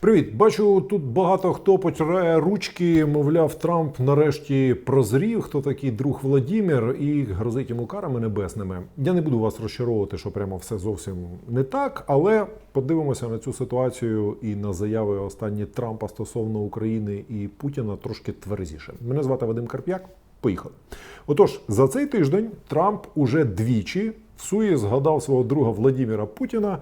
Привіт, бачу, тут багато хто потирає ручки. Мовляв, Трамп нарешті прозрів, хто такий друг Владімір, і грозить йому карами небесними. Я не буду вас розчаровувати, що прямо все зовсім не так, але подивимося на цю ситуацію і на заяви останні Трампа стосовно України і Путіна трошки тверезіше. Мене звати Вадим Карп'як. Поїхали. Отож, за цей тиждень Трамп уже двічі в суї згадав свого друга Владіміра Путіна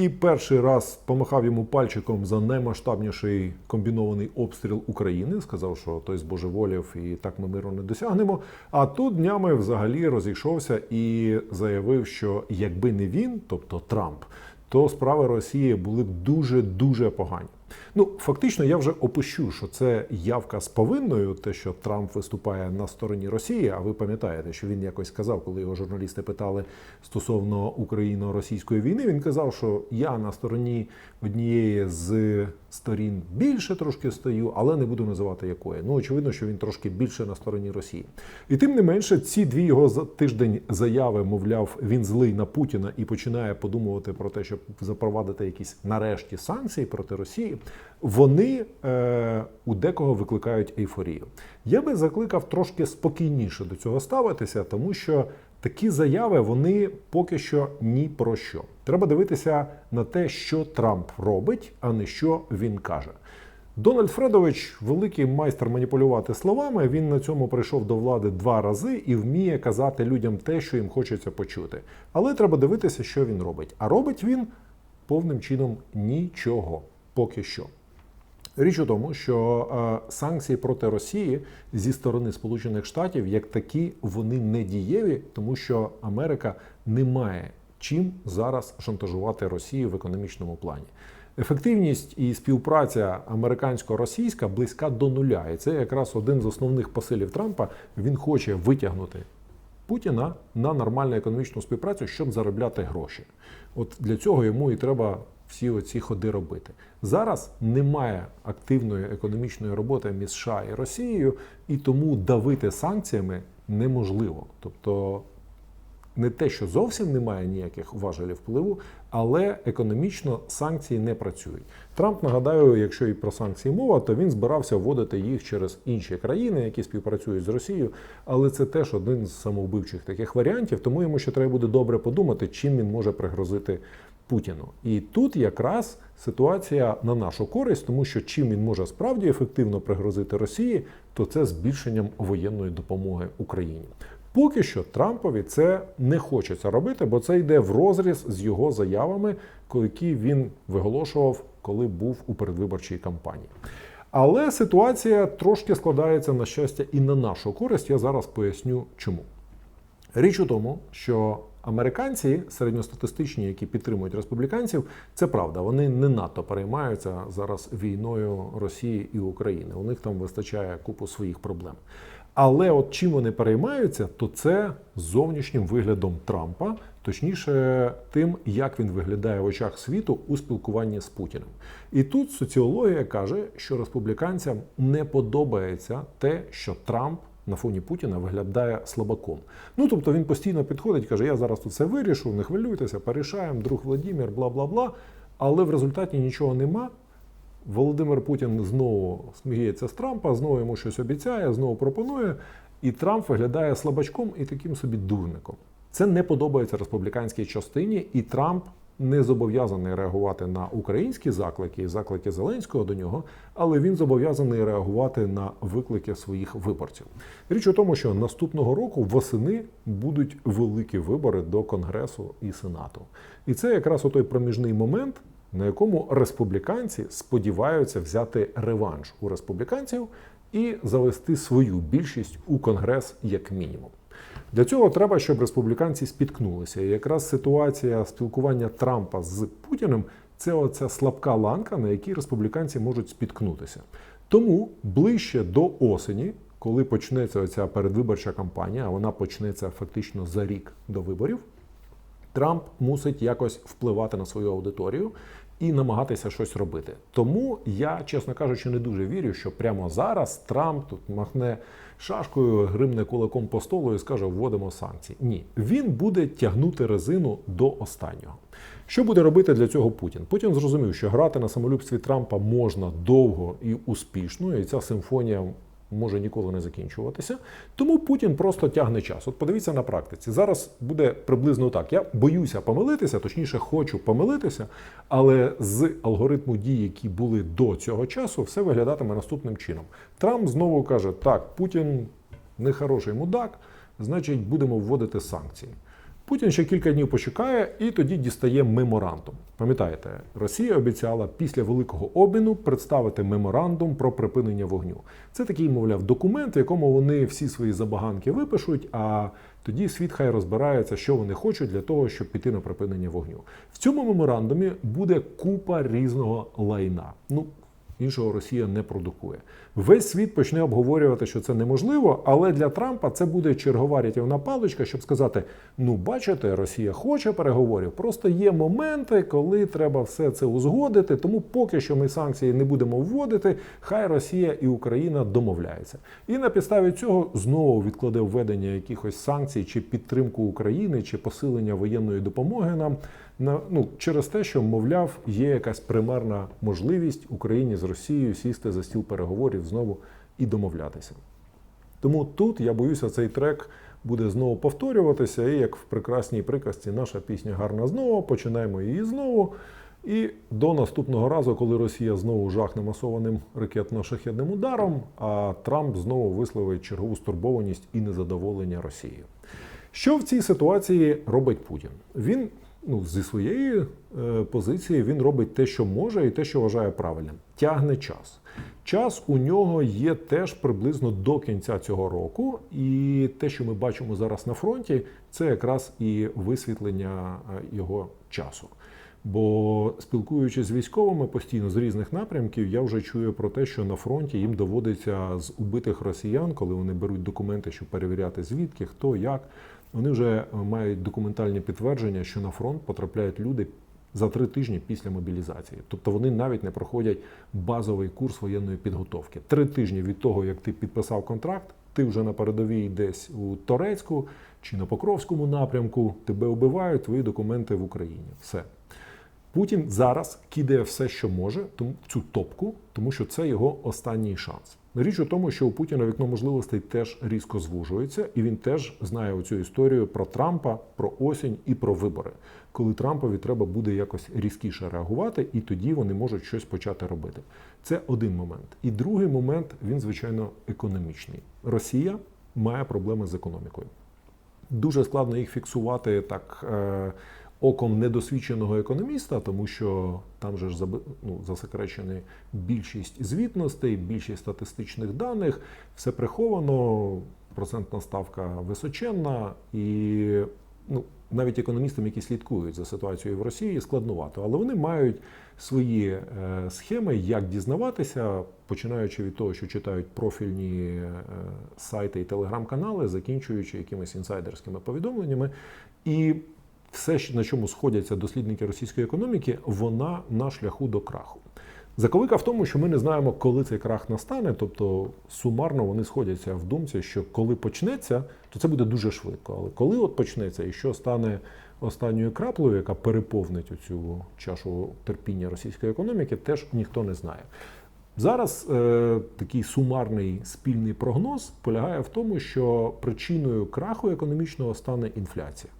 і перший раз помахав йому пальчиком за наймасштабніший комбінований обстріл України. Сказав, що той збожеволів і так ми миру не досягнемо. А тут днями взагалі розійшовся і заявив, що якби не він, тобто Трамп, то справи Росії були б дуже дуже погані. Ну, фактично, я вже опущу, що це явка з повинною, те, що Трамп виступає на стороні Росії. А ви пам'ятаєте, що він якось сказав, коли його журналісти питали стосовно україно-російської війни. Він казав, що я на стороні однієї з сторін більше трошки стою, але не буду називати якої. Ну, очевидно, що він трошки більше на стороні Росії. І тим не менше, ці дві його за тиждень заяви, мовляв, він злий на Путіна і починає подумувати про те, щоб запровадити якісь нарешті санкції проти Росії. Вони е, у декого викликають ейфорію. Я би закликав трошки спокійніше до цього ставитися, тому що такі заяви вони поки що ні про що. Треба дивитися на те, що Трамп робить, а не що він каже. Дональд Фредович великий майстер маніпулювати словами. Він на цьому прийшов до влади два рази і вміє казати людям те, що їм хочеться почути. Але треба дивитися, що він робить. А робить він повним чином нічого поки що. Річ у тому, що е, санкції проти Росії зі сторони Сполучених Штатів як такі вони не дієві, тому що Америка не має чим зараз шантажувати Росію в економічному плані. Ефективність і співпраця американсько-російська близька до нуля, і це якраз один з основних посилів Трампа. Він хоче витягнути Путіна на нормальну економічну співпрацю, щоб заробляти гроші. От для цього йому і треба всі оці ходи робити. Зараз немає активної економічної роботи між США і Росією, і тому давити санкціями неможливо. Тобто не те, що зовсім немає ніяких важелів впливу, але економічно санкції не працюють. Трамп нагадаю, якщо і про санкції мова, то він збирався вводити їх через інші країни, які співпрацюють з Росією. Але це теж один з самовбивчих таких варіантів. Тому йому ще треба буде добре подумати, чим він може пригрозити Путіну. І тут якраз ситуація на нашу користь, тому що чим він може справді ефективно пригрозити Росії, то це збільшенням воєнної допомоги Україні. Поки що Трампові це не хочеться робити, бо це йде в розріз з його заявами, які він виголошував, коли був у передвиборчій кампанії. Але ситуація трошки складається на щастя і на нашу користь. Я зараз поясню, чому. Річ у тому, що американці середньостатистичні, які підтримують республіканців, це правда. Вони не надто переймаються зараз війною Росії і України. У них там вистачає купу своїх проблем. Але от чим вони переймаються, то це зовнішнім виглядом Трампа, точніше, тим, як він виглядає в очах світу у спілкуванні з Путіним. І тут соціологія каже, що республіканцям не подобається те, що Трамп. На фоні Путіна виглядає слабаком. Ну тобто він постійно підходить, каже: Я зараз тут все вирішу, не хвилюйтеся, порішаємо, друг Владимир, бла бла бла. Але в результаті нічого нема. Володимир Путін знову сміється з Трампа, знову йому щось обіцяє, знову пропонує. І Трамп виглядає слабачком і таким собі дурником. Це не подобається республіканській частині, і Трамп не зобов'язаний реагувати на українські заклики і заклики Зеленського до нього, але він зобов'язаний реагувати на виклики своїх виборців. Річ у тому, що наступного року восени будуть великі вибори до Конгресу і Сенату. І це якраз той проміжний момент, на якому республіканці сподіваються взяти реванш у республіканців і завести свою більшість у Конгрес як мінімум. Для цього треба, щоб республіканці спіткнулися. І якраз ситуація спілкування Трампа з Путіним це оця слабка ланка, на якій республіканці можуть спіткнутися. Тому ближче до осені, коли почнеться оця передвиборча кампанія, а вона почнеться фактично за рік до виборів. Трамп мусить якось впливати на свою аудиторію і намагатися щось робити. Тому я, чесно кажучи, не дуже вірю, що прямо зараз Трамп тут махне шашкою, гримне кулаком по столу і скаже, вводимо санкції. Ні, він буде тягнути резину до останнього. Що буде робити для цього Путін? Путін зрозумів, що грати на самолюбстві Трампа можна довго і успішно, і ця симфонія може ніколи не закінчуватися. Тому Путін просто тягне час. От подивіться на практиці. Зараз буде приблизно так. Я боюся помилитися, точніше, хочу помилитися, але з алгоритму дій, які були до цього часу, все виглядатиме наступним чином. Трамп знову каже: так, Путін нехороший мудак, значить, будемо вводити санкції. Путін ще кілька днів почекає і тоді дістає меморандум. Пам'ятаєте, Росія обіцяла після великого обміну представити меморандум про припинення вогню. Це такий, мовляв, документ, в якому вони всі свої забаганки випишуть. А тоді світ хай розбирається, що вони хочуть для того, щоб піти на припинення вогню. В цьому меморандумі буде купа різного лайна. Ну іншого Росія не продукує. Весь світ почне обговорювати, що це неможливо, але для Трампа це буде чергова рятівна паличка, щоб сказати: ну, бачите, Росія хоче переговорів. Просто є моменти, коли треба все це узгодити. Тому поки що ми санкції не будемо вводити, хай Росія і Україна домовляються. І на підставі цього знову відкладе введення якихось санкцій чи підтримку України, чи посилення воєнної допомоги нам на ну через те, що мовляв, є якась примарна можливість Україні з Росією сісти за стіл переговорів знову і домовлятися. Тому тут я боюся, цей трек буде знову повторюватися, і як в прекрасній приказці, наша пісня гарна знову, починаємо її знову. І до наступного разу, коли Росія знову жахне масованим ракетно-шахедним ударом, а Трамп знову висловить чергову стурбованість і незадоволення Росії. Що в цій ситуації робить Путін? Він ну, зі своєї е, позиції він робить те, що може, і те, що вважає правильним. Тягне час. Час у нього є теж приблизно до кінця цього року, і те, що ми бачимо зараз на фронті, це якраз і висвітлення е, його часу. Бо спілкуючись з військовими постійно з різних напрямків, я вже чую про те, що на фронті їм доводиться з убитих росіян, коли вони беруть документи, щоб перевіряти звідки, хто як. Вони вже мають документальні підтвердження, що на фронт потрапляють люди за три тижні після мобілізації. Тобто вони навіть не проходять базовий курс воєнної підготовки. Три тижні від того, як ти підписав контракт, ти вже на передовій десь у Торецьку чи на Покровському напрямку, тебе вбивають, твої документи в Україні. Все. Путін зараз кидає все, що може, тому в цю топку, тому що це його останній шанс. Річ у тому, що у Путіна вікно можливостей теж різко звужується, і він теж знає оцю історію про Трампа, про осінь і про вибори, коли Трампові треба буде якось різкіше реагувати, і тоді вони можуть щось почати робити. Це один момент. І другий момент він, звичайно, економічний. Росія має проблеми з економікою. Дуже складно їх фіксувати так. Оком недосвідченого економіста, тому що там же ж ну, засекречені більшість звітностей, більшість статистичних даних, все приховано, процентна ставка височенна, і ну, навіть економістам, які слідкують за ситуацією в Росії, складнувато, але вони мають свої е, схеми, як дізнаватися, починаючи від того, що читають профільні е, сайти і телеграм-канали, закінчуючи якимись інсайдерськими повідомленнями. І все, на чому сходяться дослідники російської економіки, вона на шляху до краху. Заклика в тому, що ми не знаємо, коли цей крах настане. Тобто сумарно вони сходяться в думці, що коли почнеться, то це буде дуже швидко. Але коли от почнеться і що стане останньою краплею, яка переповнить цю чашу терпіння російської економіки, теж ніхто не знає. Зараз е, такий сумарний спільний прогноз полягає в тому, що причиною краху економічного стане інфляція.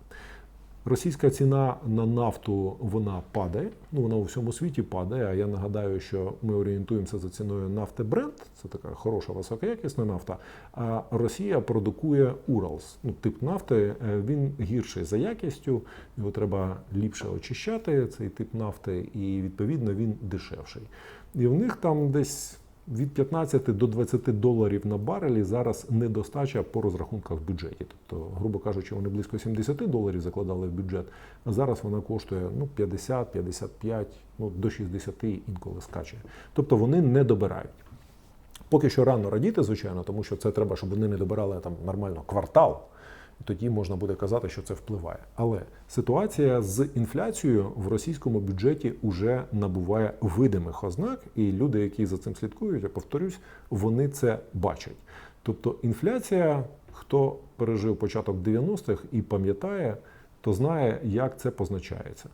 Російська ціна на нафту вона падає. Ну вона у всьому світі падає. А я нагадаю, що ми орієнтуємося за ціною нафти Brent, це така хороша високоякісна нафта. А Росія продукує Уралс. Ну, тип нафти е, він гірший за якістю, його треба ліпше очищати. Цей тип нафти, і відповідно він дешевший. І в них там десь від 15 до 20 доларів на барелі зараз недостача по розрахунках в бюджеті. Тобто, грубо кажучи, вони близько 70 доларів закладали в бюджет, а зараз вона коштує ну, 50, 55, ну, до 60 інколи скаче. Тобто вони не добирають. Поки що рано радіти, звичайно, тому що це треба, щоб вони не добирали там нормально квартал тоді можна буде казати, що це впливає. Але ситуація з інфляцією в російському бюджеті вже набуває видимих ознак, і люди, які за цим слідкують, я повторюсь, вони це бачать. Тобто інфляція, хто пережив початок 90-х і пам'ятає, то знає, як це позначається.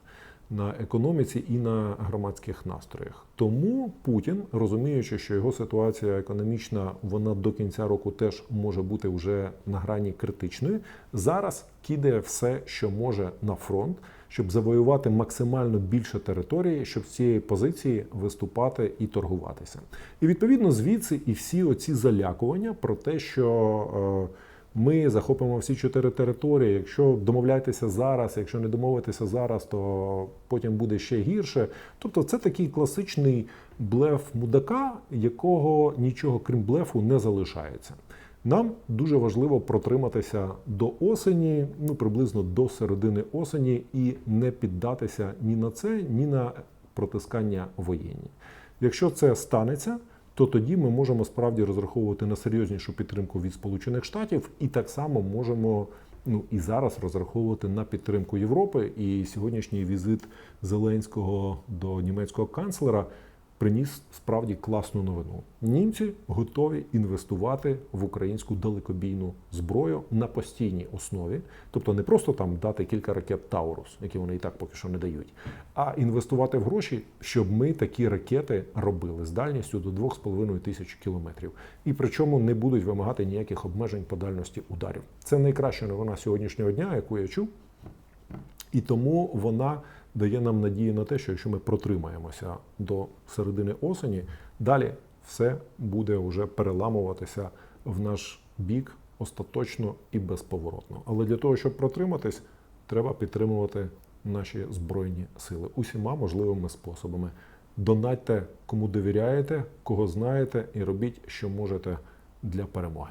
На економіці і на громадських настроях. Тому Путін, розуміючи, що його ситуація економічна, вона до кінця року теж може бути вже на грані критичної, зараз кидає все, що може на фронт, щоб завоювати максимально більше території, щоб з цієї позиції виступати і торгуватися. І відповідно звідси і всі оці залякування про те, що. Ми захопимо всі чотири території. Якщо домовляйтеся зараз, якщо не домовитися зараз, то потім буде ще гірше. Тобто, це такий класичний блеф мудака, якого нічого крім блефу не залишається. Нам дуже важливо протриматися до осені, ну приблизно до середини осені, і не піддатися ні на це, ні на протискання воєнні. Якщо це станеться, то тоді ми можемо справді розраховувати на серйознішу підтримку від Сполучених Штатів, і так само можемо ну і зараз розраховувати на підтримку Європи. І сьогоднішній візит Зеленського до німецького канцлера приніс справді класну новину. Німці готові інвестувати в українську далекобійну зброю на постійній основі, тобто не просто там дати кілька ракет Таурус, які вони і так поки що не дають, а інвестувати в гроші, щоб ми такі ракети робили з дальністю до 2,5 тисяч кілометрів. І причому не будуть вимагати ніяких обмежень по дальності ударів. Це найкраща новина сьогоднішнього дня, яку я чув. І тому вона дає нам надію на те, що якщо ми протримаємося до середини осені, далі все буде вже переламуватися в наш бік остаточно і безповоротно. Але для того, щоб протриматись, треба підтримувати наші збройні сили усіма можливими способами. Донатьте, кому довіряєте, кого знаєте, і робіть, що можете для перемоги.